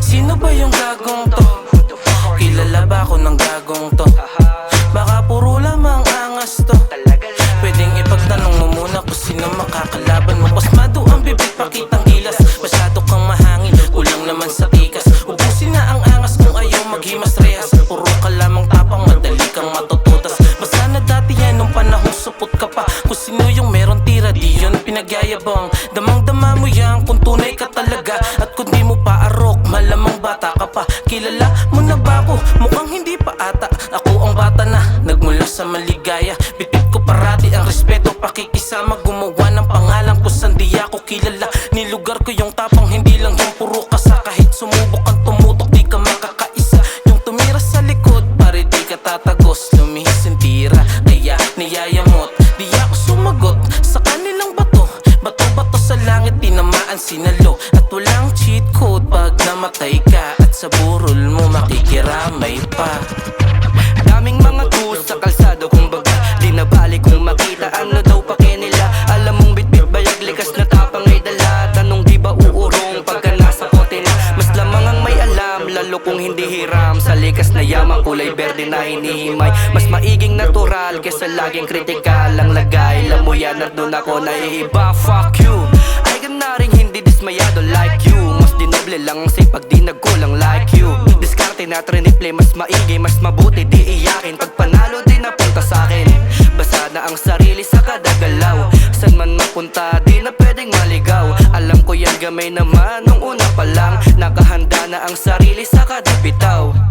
Sino ba yung gagong to? Kilala ba ako ng gagong to? Baka puro lamang angas to. Pwedeng ipagtanong mo muna kung sino makakalaban mo. Pasmado ang bibig, pakitang gilas. Masyado kang mahangin, kulang naman sa tikas Ubusin na ang angas kung ayaw maghimas rehas. Puro ka lamang tapang, madali kang matututas. Basta na dati yan nung panahong supot ka pa. Kung sino yung meron tira, di yun pinagyayabang. Damang dama mo yan kung tunay kilala. Nilugar ko yung tapang, hindi lang yung puro kasa. Kahit sumubok kang tumutok, di ka makakaisa. Yung tumira sa likod, pare di ka tatagos. Lumihis yung tira, kaya niyayamot. Di ako sumagot sa kanilang bato. Bato-bato sa langit, tinamaan sinalo lalo kung hindi hiram. Sa likas na yaman kulay berde na hinihimay. Mas maiging natural kesa laging kritikal ang lagay. Alam mo yan at doon ako naiiba. Fuck you. Ay ka na rin hindi dismayado like you. Mas dinoble lang ang sipag di nagkulang like you. Diskarte na triniple mas maigi mas mabuti di iyakin. Pag panalo di napunta sa akin. Basa na ang sarili sa kada galaw. San man mapunta di na pwedeng maligaw. Alam ko yan gamay naman nung una pa lang. Nakahanda na ang sarili sa kada bitaw